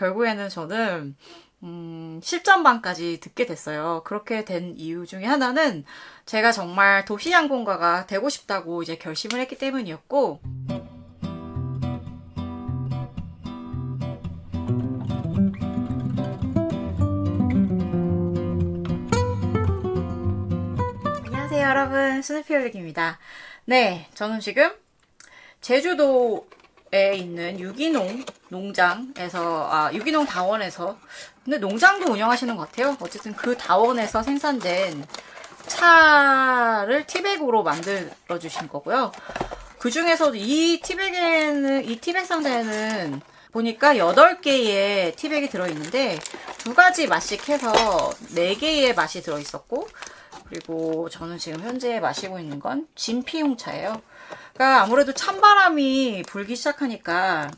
결국에는 저는 음, 실전반까지 듣게 됐어요. 그렇게 된 이유 중에 하나는 제가 정말 도시양봉가가 되고 싶다고 이제 결심을 했기 때문이었고, 안녕하세요, 여러분. 스누피올릭입니다. 네, 저는 지금 제주도 에 있는 유기농 농장에서, 아, 유기농 다원에서, 근데 농장도 운영하시는 것 같아요. 어쨌든 그 다원에서 생산된 차를 티백으로 만들어 주신 거고요. 그 중에서도 이 티백에는, 이 티백 상자에는 보니까 8개의 티백이 들어있는데, 두 가지 맛씩 해서 4개의 맛이 들어있었고, 그리고 저는 지금 현재 마시고 있는 건 진피용 차예요. 그러니까 아무래도 찬바람이 불기 시작하니까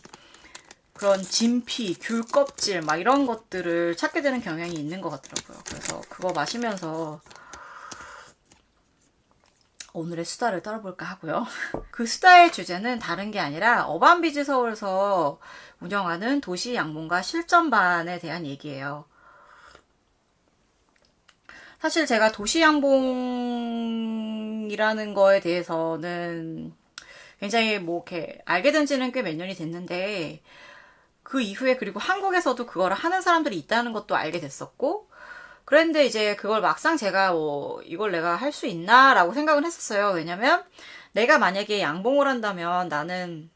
그런 진피, 귤 껍질 막 이런 것들을 찾게 되는 경향이 있는 것 같더라고요. 그래서 그거 마시면서 오늘의 수다를 떨어볼까 하고요. 그 수다의 주제는 다른 게 아니라 어반비즈 서울에서 운영하는 도시 양봉가 실전반에 대한 얘기예요. 사실 제가 도시 양봉 이라는 거에 대해서는 굉장히 뭐 이렇게 알게 된 지는 꽤 몇 년이 됐는데 그 이후에 그리고 한국에서도 그거를 하는 사람들이 있다는 것도 알게 됐었고 그런데 이제 그걸 막상 제가 뭐 이걸 내가 할 수 있나라고 생각을 했었어요. 왜냐면 내가 만약에 양봉을 한다면 나는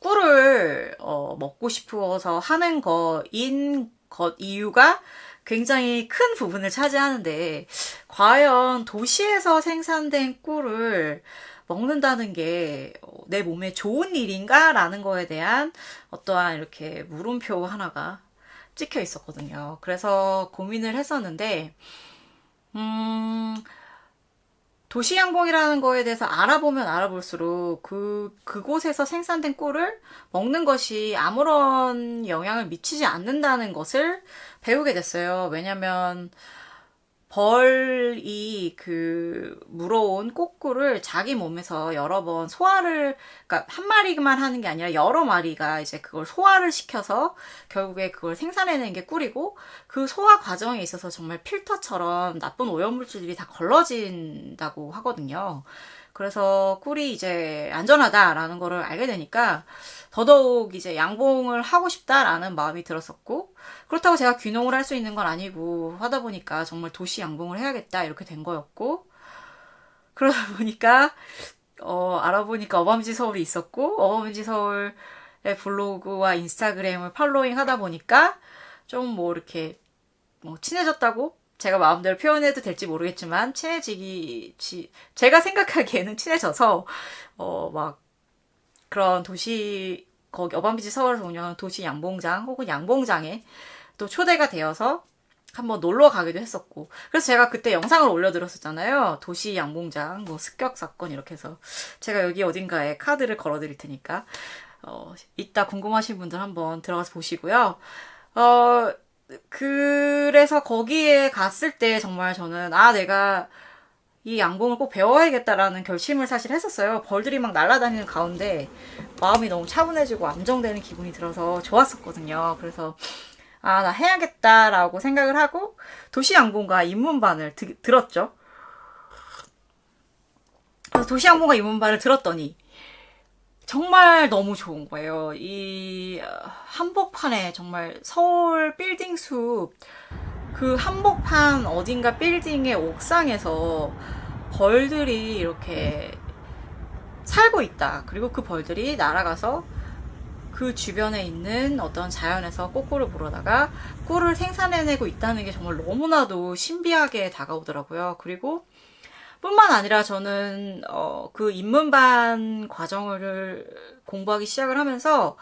꿀을 어, 먹고 싶어서 하는 거인 것 이유가 굉장히 큰 부분을 차지하는데 과연 도시에서 생산된 꿀을 먹는다는 게 내 몸에 좋은 일인가 라는 거에 대한 어떠한 이렇게 물음표 하나가 찍혀 있었거든요. 그래서 고민을 했었는데, 음, 도시양봉이라는 거에 대해서 알아보면 알아볼수록 그, 그곳에서 생산된 꿀을 먹는 것이 아무런 영향을 미치지 않는다는 것을 배우게 됐어요. 왜냐면, 벌이 그 물어온 꽃꿀을 자기 몸에서 여러 번 소화를 그러니까 한 마리만 하는 게 아니라 여러 마리가 이제 그걸 소화를 시켜서 결국에 그걸 생산해낸 게 꿀이고 그 소화 과정에 있어서 정말 필터처럼 나쁜 오염물질들이 다 걸러진다고 하거든요. 그래서 꿀이 이제 안전하다라는 거를 알게 되니까 더더욱 이제 양봉을 하고 싶다라는 마음이 들었었고 그렇다고 제가 귀농을 할 수 있는 건 아니고 하다 보니까 정말 도시 양봉을 해야겠다 이렇게 된 거였고 그러다 보니까 어 알아보니까 어밤지 서울이 있었고 어밤지 서울의 블로그와 인스타그램을 팔로잉 하다 보니까 좀 뭐 이렇게 뭐 친해졌다고 제가 마음대로 표현해도 될지 모르겠지만 친해지기 지, 제가 생각하기에는 친해져서 어 막 그런 도시 거기 어반비지 서울에서 도시 양봉장 혹은 양봉장에 또 초대가 되어서 한번 놀러 가기도 했었고. 그래서 제가 그때 영상을 올려드렸었잖아요. 도시 양봉장 뭐 습격 사건 이렇게 해서. 제가 여기 어딘가에 카드를 걸어드릴 테니까 어 이따 궁금하신 분들 한번 들어가서 보시고요. 어 그래서 거기에 갔을 때 정말 저는 아 내가 이 양봉을 꼭 배워야겠다라는 결심을 사실 했었어요. 벌들이 막 날아다니는 가운데 마음이 너무 차분해지고 안정되는 기분이 들어서 좋았었거든요. 그래서 아, 나 해야겠다라고 생각을 하고 도시 양봉과 입문반을 드, 들었죠. 그래서 도시 양봉과 입문반을 들었더니 정말 너무 좋은 거예요. 이 어, 한복판에 정말 서울 빌딩 숲, 그 한복판 어딘가 빌딩의 옥상에서 벌들이 이렇게 살고 있다. 그리고 그 벌들이 날아가서 그 주변에 있는 어떤 자연에서 꽃꿀을 불어다가 꿀을 생산해내고 있다는 게 정말 너무나도 신비하게 다가오더라고요. 그리고 뿐만 아니라 저는 어, 그 입문반 과정을 공부하기 시작을 하면서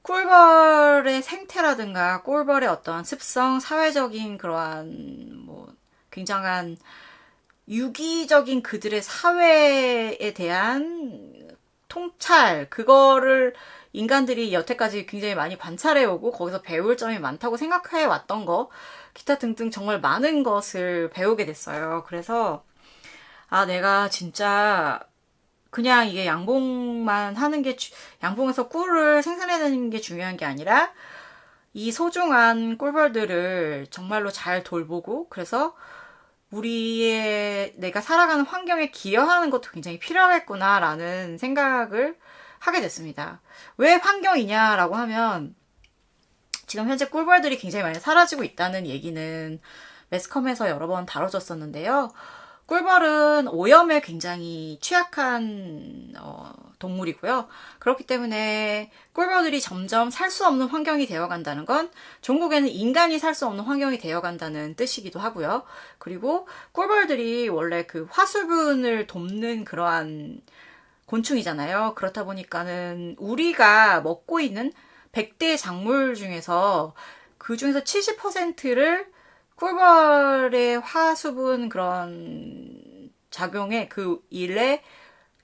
꿀벌의 생태라든가 꿀벌의 어떤 습성, 사회적인 그러한 뭐 굉장한 유기적인 그들의 사회에 대한 통찰 그거를 인간들이 여태까지 굉장히 많이 관찰해 오고 거기서 배울 점이 많다고 생각해 왔던 거 기타 등등 정말 많은 것을 배우게 됐어요. 그래서 아, 내가 진짜 그냥 이게 양봉만 하는 게, 주- 양봉에서 꿀을 생산해내는 게 중요한 게 아니라, 이 소중한 꿀벌들을 정말로 잘 돌보고, 그래서 우리의, 내가 살아가는 환경에 기여하는 것도 굉장히 필요하겠구나라는 생각을 하게 됐습니다. 왜 환경이냐라고 하면, 지금 현재 꿀벌들이 굉장히 많이 사라지고 있다는 얘기는 매스컴에서 여러 번 다뤄졌었는데요. 꿀벌은 오염에 굉장히 취약한 어, 동물이고요. 그렇기 때문에 꿀벌들이 점점 살 수 없는 환경이 되어간다는 건 종국에는 인간이 살 수 없는 환경이 되어간다는 뜻이기도 하고요. 그리고 꿀벌들이 원래 그 화수분을 돕는 그러한 곤충이잖아요. 그렇다 보니까는 우리가 먹고 있는 100대 작물 중에서 그 중에서 70%를 꿀벌의 화수분 그런 작용에 그 일에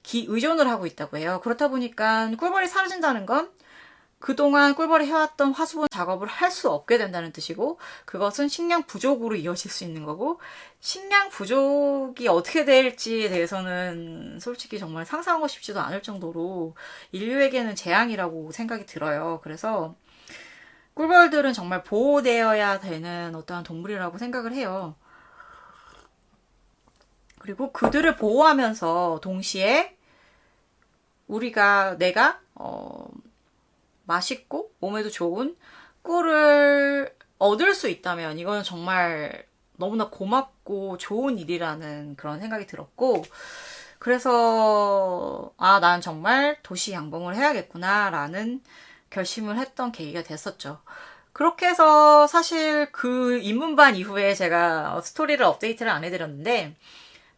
기 의존을 하고 있다고 해요. 그렇다 보니까 꿀벌이 사라진다는 건 그동안 꿀벌이 해왔던 화수분 작업을 할 수 없게 된다는 뜻이고 그것은 식량 부족으로 이어질 수 있는 거고 식량 부족이 어떻게 될지에 대해서는 솔직히 정말 상상하고 싶지도 않을 정도로 인류에게는 재앙이라고 생각이 들어요. 그래서 꿀벌들은 정말 보호되어야 되는 어떠한 동물이라고 생각을 해요. 그리고 그들을 보호하면서 동시에 우리가 내가 어, 맛있고 몸에도 좋은 꿀을 얻을 수 있다면 이건 정말 너무나 고맙고 좋은 일이라는 그런 생각이 들었고 그래서 아, 난 정말 도시 양봉을 해야겠구나라는 결심을 했던 계기가 됐었죠. 그렇게 해서 사실 그 입문반 이후에 제가 스토리를 업데이트를 안 해드렸는데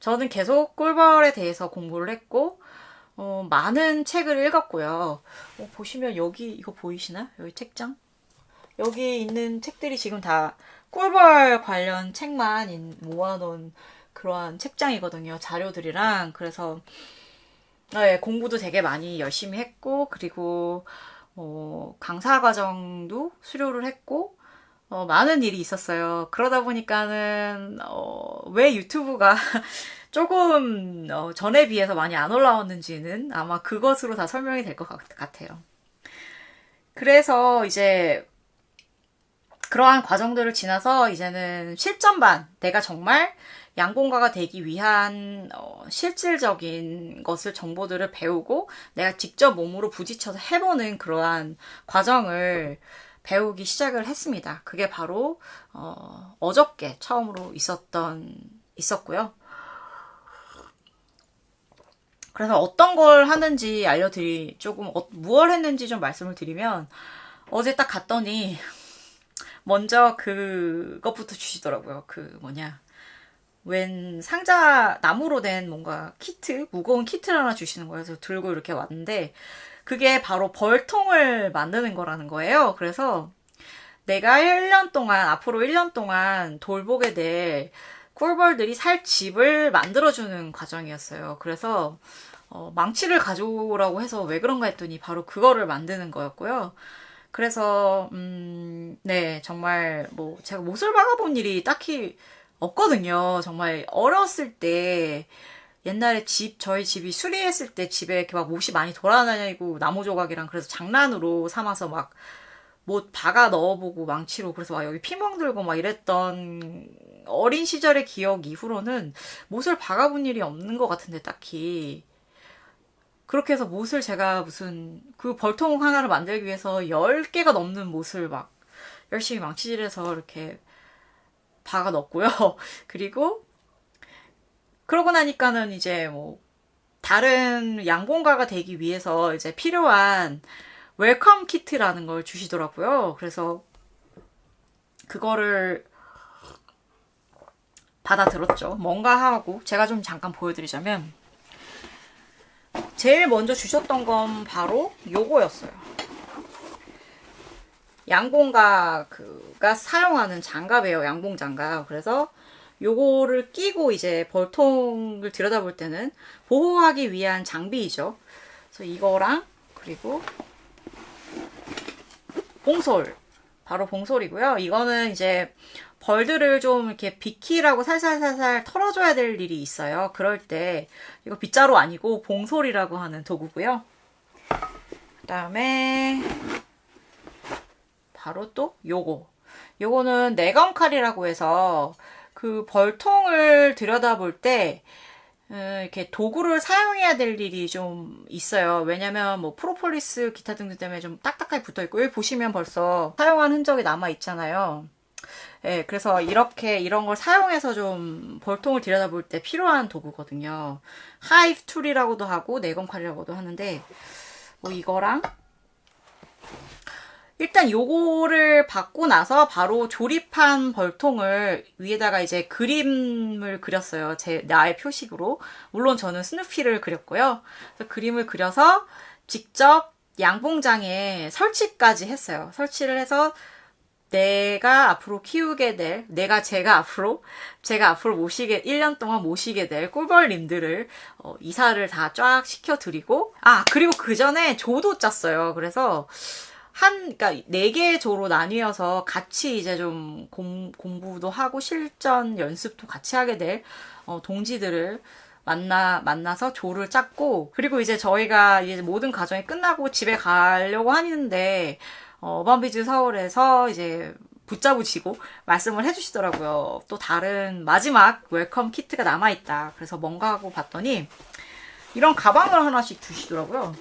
저는 계속 꿀벌에 대해서 공부를 했고 어, 많은 책을 읽었고요. 어, 보시면 여기 이거 보이시나? 여기 책장? 여기 있는 책들이 지금 다 꿀벌 관련 책만 인- 모아놓은 그러한 책장이거든요. 자료들이랑. 그래서 네, 공부도 되게 많이 열심히 했고, 그리고 어, 강사 과정도 수료를 했고, 어, 많은 일이 있었어요. 그러다 보니까는, 어, 왜 유튜브가 조금, 어, 전에 비해서 많이 안 올라왔는지는 아마 그것으로 다 설명이 될 것 같아요. 그래서 이제, 그러한 과정들을 지나서 이제는 실전반, 내가 정말 양봉가가 되기 위한 어, 실질적인 것을 정보들을 배우고 내가 직접 몸으로 부딪혀서 해보는 그러한 과정을 배우기 시작을 했습니다. 그게 바로 어, 어저께 처음으로 있었던 있었고요. 그래서 어떤 걸 하는지 알려드리 조금 어, 무얼 했는지 좀 말씀을 드리면 어제 딱 갔더니 먼저 그것부터 주시더라고요. 그 뭐냐 웬 상자 나무로 된 뭔가 키트 무거운 키트를 하나 주시는 거예요. 그래서 들고 이렇게 왔는데 그게 바로 벌통을 만드는 거라는 거예요. 그래서 내가 1년 동안 앞으로 1년 동안 돌보게 될 꿀벌들이 살 집을 만들어주는 과정이었어요. 그래서 어, 망치를 가져오라고 해서 왜 그런가 했더니 바로 그거를 만드는 거였고요. 그래서 음, 네 정말 뭐 제가 못을 박아본 일이 딱히 없거든요. 정말 어렸을 때 옛날에 집 저희 집이 수리했을 때 집에 이렇게 막 못이 많이 돌아다니고 나무 조각이랑 그래서 장난으로 삼아서 막 못 박아 넣어보고 망치로 그래서 막 여기 피멍 들고 막 이랬던 어린 시절의 기억 이후로는 못을 박아본 일이 없는 것 같은데 딱히 그렇게 해서 못을 제가 무슨 그 벌통 하나를 만들기 위해서 10개가 넘는 못을 막 열심히 망치질해서 이렇게 박아 넣었고요. 그리고 그러고 나니까는 이제 뭐 다른 양봉가가 되기 위해서 이제 필요한 웰컴 키트라는 걸 주시더라고요. 그래서 그거를 받아들었죠. 뭔가 하고 제가 좀 잠깐 보여드리자면 제일 먼저 주셨던 건 바로 요거였어요. 양봉가 그가 사용하는 장갑이에요. 양봉 장갑. 그래서 요거를 끼고 이제 벌통을 들여다볼 때는 보호하기 위한 장비이죠. 그래서 이거랑 그리고 봉솔 바로 봉솔이고요. 이거는 이제 벌들을 좀 이렇게 비키라고 살살살살 털어줘야 될 일이 있어요. 그럴 때 이거 빗자루 아니고 봉솔이라고 하는 도구고요. 그 다음에 바로 또 요거. 요거는 내검 칼이라고 해서 그 벌통을 들여다볼 때 음, 이렇게 도구를 사용해야 될 일이 좀 있어요. 왜냐면 뭐 프로폴리스 기타 등등 때문에 좀 딱딱하게 붙어 있고 여기 보시면 벌써 사용한 흔적이 남아 있잖아요. 예, 그래서 이렇게 이런 걸 사용해서 좀 벌통을 들여다볼 때 필요한 도구거든요. 하이브 툴이라고도 하고 내검칼이라고도 하는데 뭐 이거랑 일단 요거를 받고 나서 바로 조립한 벌통을 위에다가 이제 그림을 그렸어요. 제 나의 표식으로. 물론 저는 스누피를 그렸고요. 그림을 그려서 직접 양봉장에 설치까지 했어요. 설치를 해서 내가 앞으로 키우게 될, 내가 제가 앞으로, 제가 앞으로 모시게, 1년 동안 모시게 될 꿀벌님들을, 어, 이사를 다 쫙 시켜드리고, 아, 그리고 그 전에 조도 짰어요. 그래서, 한, 그니까, 네 개의 조로 나뉘어서 같이 이제 좀 공, 공부도 하고 실전 연습도 같이 하게 될, 어, 동지들을 만나, 만나서 조를 짰고, 그리고 이제 저희가 이제 모든 과정이 끝나고 집에 가려고 하는데, 어, 어반비즈 서울에서 이제 붙잡으시고 말씀을 해주시더라고요. 또 다른 마지막 웰컴 키트가 남아있다. 그래서 뭔가 하고 봤더니 이런 가방을 하나씩 주시더라고요.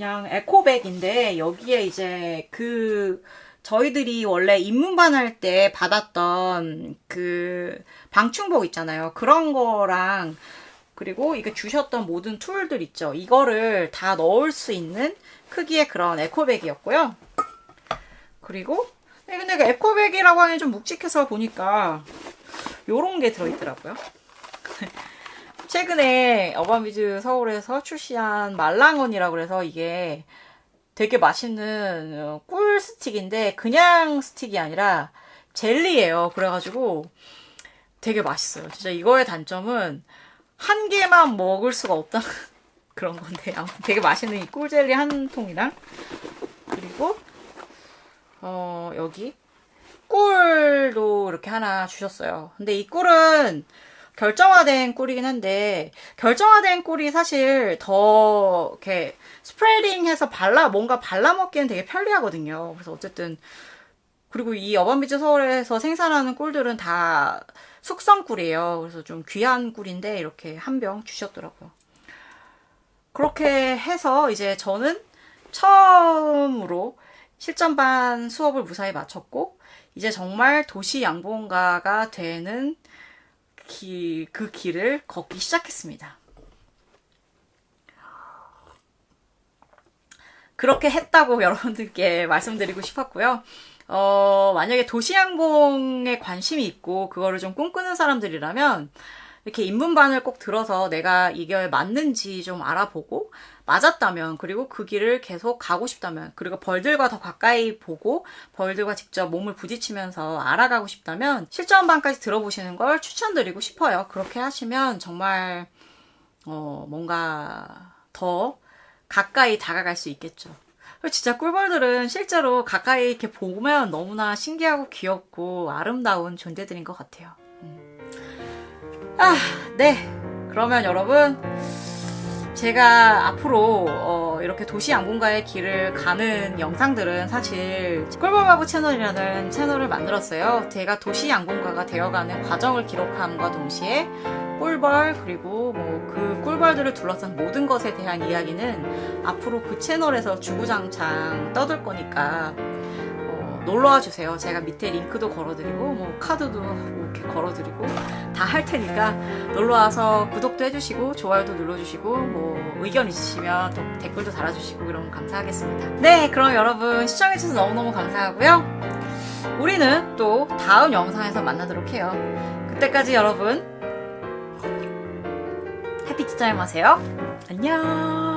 그냥 에코백인데 여기에 이제 그 저희들이 원래 입문반 할 때 받았던 그 방충복 있잖아요. 그런 거랑 그리고 이게 주셨던 모든 툴들 있죠. 이거를 다 넣을 수 있는 크기의 그런 에코백이었고요. 그리고 네, 근데 그 에코백이라고 하니 좀 묵직해서 보니까 요런 게 들어있더라고요. 최근에 어바미즈 서울에서 출시한 말랑언이라고 그래서 이게 되게 맛있는 어, 꿀 스틱인데 그냥 스틱이 아니라 젤리예요. 그래가지고 되게 맛있어요. 진짜 이거의 단점은 한 개만 먹을 수가 없다 그런 건데 아무튼 되게 맛있는 이 꿀젤리 한 통이랑 그리고 어 여기 꿀도 이렇게 하나 주셨어요. 근데 이 꿀은 결정화된 꿀이긴 한데 결정화된 꿀이 사실 더 이렇게 스프레딩해서 발라 뭔가 발라 먹기는 되게 편리하거든요. 그래서 어쨌든 그리고 이 어반비즈 서울에서 생산하는 꿀들은 다 숙성 꿀이에요. 그래서 좀 귀한 꿀인데 이렇게 한 병 주셨더라고요. 그렇게 해서 이제 저는 처음으로 실전반 수업을 무사히 마쳤고 이제 정말 도시 양봉가가 되는 기, 그 길을 걷기 시작했습니다. 그렇게 했다고 여러분들께 말씀드리고 싶었고요. 어, 만약에 도시양봉에 관심이 있고 그거를 좀 꿈꾸는 사람들이라면 이렇게 입문반을 꼭 들어서 내가 이게 맞는지 좀 알아보고 맞았다면 그리고 그 길을 계속 가고 싶다면 그리고 벌들과 더 가까이 보고 벌들과 직접 몸을 부딪히면서 알아가고 싶다면 실전반까지 들어보시는 걸 추천드리고 싶어요. 그렇게 하시면 정말 어, 뭔가 더 가까이 다가갈 수 있겠죠. 진짜 꿀벌들은 실제로 가까이 이렇게 보면 너무나 신기하고 귀엽고 아름다운 존재들인 것 같아요. 음. 아, 네. 그러면 여러분, 제가 앞으로 어, 이렇게 도시 양봉가의 길을 가는 영상들은 사실 꿀벌바보 채널이라는 채널을 만들었어요. 제가 도시 양봉가가 되어가는 과정을 기록함과 동시에 꿀벌 그리고 뭐 그 꿀벌들을 둘러싼 모든 것에 대한 이야기는 앞으로 그 채널에서 주구장창 떠들 거니까 어, 놀러와 주세요. 제가 밑에 링크도 걸어드리고 뭐 카드도 뭐 이렇게 걸어드리고 다 할 테니까 놀러와서 구독도 해주시고 좋아요도 눌러주시고 뭐 의견 있으시면 또 댓글도 달아주시고 그러면 감사하겠습니다. 네, 그럼 여러분 시청해주셔서 너무너무 감사하고요. 우리는 또 다음 영상에서 만나도록 해요. 그때까지 여러분 해피 티타임 하세요. 안녕.